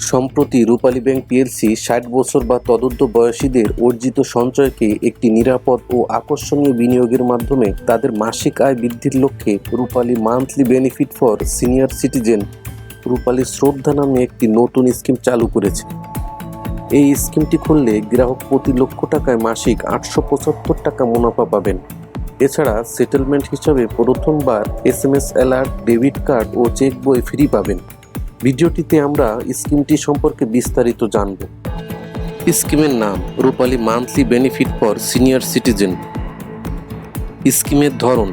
সম্প্রতি রূপালী bank PLC ষাট বছর বা তদুর্ধ বয়সীদের অর্জিত সঞ্চয়কে একটি নিরাপদ ও আকর্ষণীয় বিনিয়োগের মাধ্যমে তাদের মাসিক আয় বৃদ্ধির লক্ষ্যে Rupali monthly benefit for senior citizen Rupali Shraddha নামে একটি নতুন স্কিম চালু করেছে। এই স্কিমটি খুললে গ্রাহক প্রতি লক্ষ টাকায় মাসিক আটশো পঁচাত্তর টাকা মুনাফা পাবেন। এছাড়া সেটেলমেন্ট হিসাবে প্রথমবার S M S alert debit card ও চেক বই ফ্রি পাবেন। ভিডিওটিতে আমরা স্কিমটি সম্পর্কে বিস্তারিত জানব। স্কিমের নাম Rupali monthly benefit for senior citizen. স্কিমের ধরন,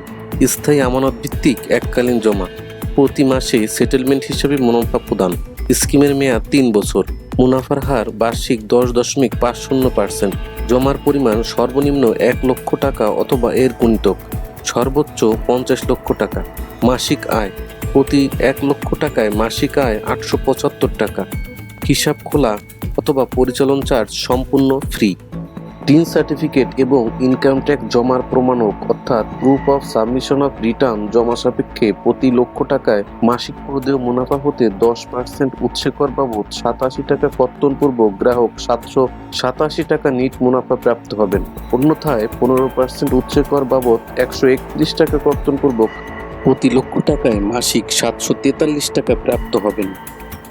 স্থায়ী আমানত ভিত্তিক এককালীন জমা, প্রতি মাসে সেটেলমেন্ট হিসেবে মুনাফা প্রদান। স্কিমের মেয়াদ তিন বছর, মুনাফার হার বার্ষিক দশ দশমিক পাঁচ শূন্য পার্সেন্ট, জমার পরিমাণ সর্বনিম্ন এক লক্ষ টাকা অথবা এর গুণিতক, সর্বোচ্চ পঞ্চাশ লক্ষ টাকা। মাসিক আয় প্রতি এক লক্ষ টাকায় মাসিক আয় আটশো পঁচাত্তর টাকা। হিসাব খোলা অথবা পরিচালন চার্জ সম্পূর্ণ ফ্রি। টিন সার্টিফিকেট এবং ইনকাম ট্যাক্স জমার প্রমাণক অর্থাৎ proof of submission of return জমা সাপেক্ষে প্রতি লক্ষ টাকায় মাসিক প্রদেয় মুনাফা হতে দশ পার্সেন্ট উৎসে কর বাবদ সাতাশি টাকা কর্তনপূর্বক গ্রাহক সাতশো সাতাশি টাকা নিট মুনাফা প্রাপ্ত হবেন। অন্যথায় পনেরো পার্সেন্ট উৎসে কর বাবদ একশো একত্রিশ টাকা কর্তনপূর্বক প্রতি লক্ষ টাকায় মাসিক সাতশো তেতাল্লিশ টাকা প্রাপ্ত হবেন।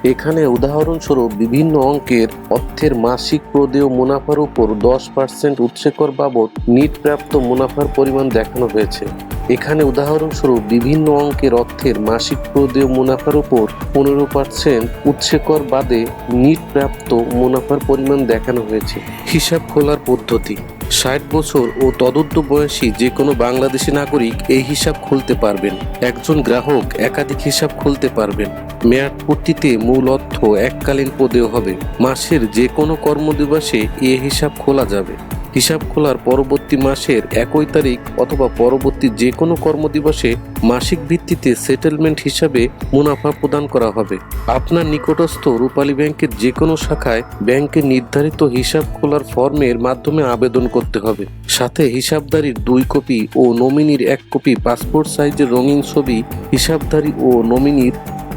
এখানে উদাহরণস্বরূপ বিভিন্ন অঙ্কের অর্থের মাসিক প্রদেয় মুনাফার উপর দশ পার্সেন্ট উৎসেকর বাবদ নিট প্রাপ্ত মুনাফার পরিমাণ দেখানো হয়েছে। এখানে উদাহরণস্বরূপ বিভিন্ন অঙ্কের অর্থের মাসিক প্রদেয় মুনাফার উপর পনেরো পার্সেন্ট উৎসেকর বাদে নিট প্রাপ্ত মুনাফার পরিমাণ দেখানো হয়েছে। হিসাব খোলার পদ্ধতি। ষাট বছর ও তদন্ত বয়সী যে কোনো বাংলাদেশি নাগরিক এই হিসাব খুলতে পারবেন। একজন গ্রাহক একাধিক হিসাব খুলতে পারবেন। মেয়াদ পূর্তিতে মূল অর্থ এককালীন পদেও হবে। মাসের যে কোনো কর্মদিবসে এ হিসাব খোলা যাবে। হিসাব খোলার পরবর্তী মাসের একই তারিখ অথবা পরবর্তী যে কোনো কর্মদিবসে মাসিক ভিত্তিতে সেটেলমেন্ট হিসাবে মুনাফা প্রদান করা হবে। আপনার নিকটস্থ রূপালী ব্যাংকের যে কোনো শাখায় ব্যাংকের নির্ধারিত হিসাব খোলার ফর্মের মাধ্যমে আবেদন করতে হবে। সাথে হিসাবধারীর দুই কপি ও নমিনির এক কপি পাসপোর্ট সাইজের রঙিন ছবি, হিসাবধারী ও নমিনির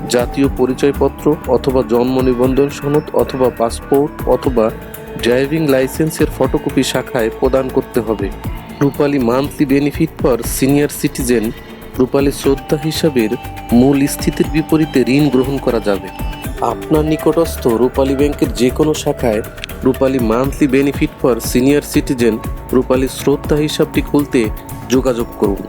জাতীয় পরিচয়পত্র অথবা জন্ম নিবন্ধন সনদ অথবা পাসপোর্ট অথবা ড্রাইভিং লাইসেন্সের ফটোকপি শাখায় প্রদান করতে হবে। Rupali monthly benefit for senior citizen Rupali Shraddha হিসাবের মূল স্থিতির বিপরীতে ঋণ গ্রহণ করা যাবে। আপনার নিকটস্থ রূপালী ব্যাংকের যে কোনো শাখায় Rupali monthly benefit for senior citizen Rupali Shraddha হিসাবটি খুলতে যোগাযোগ করুন।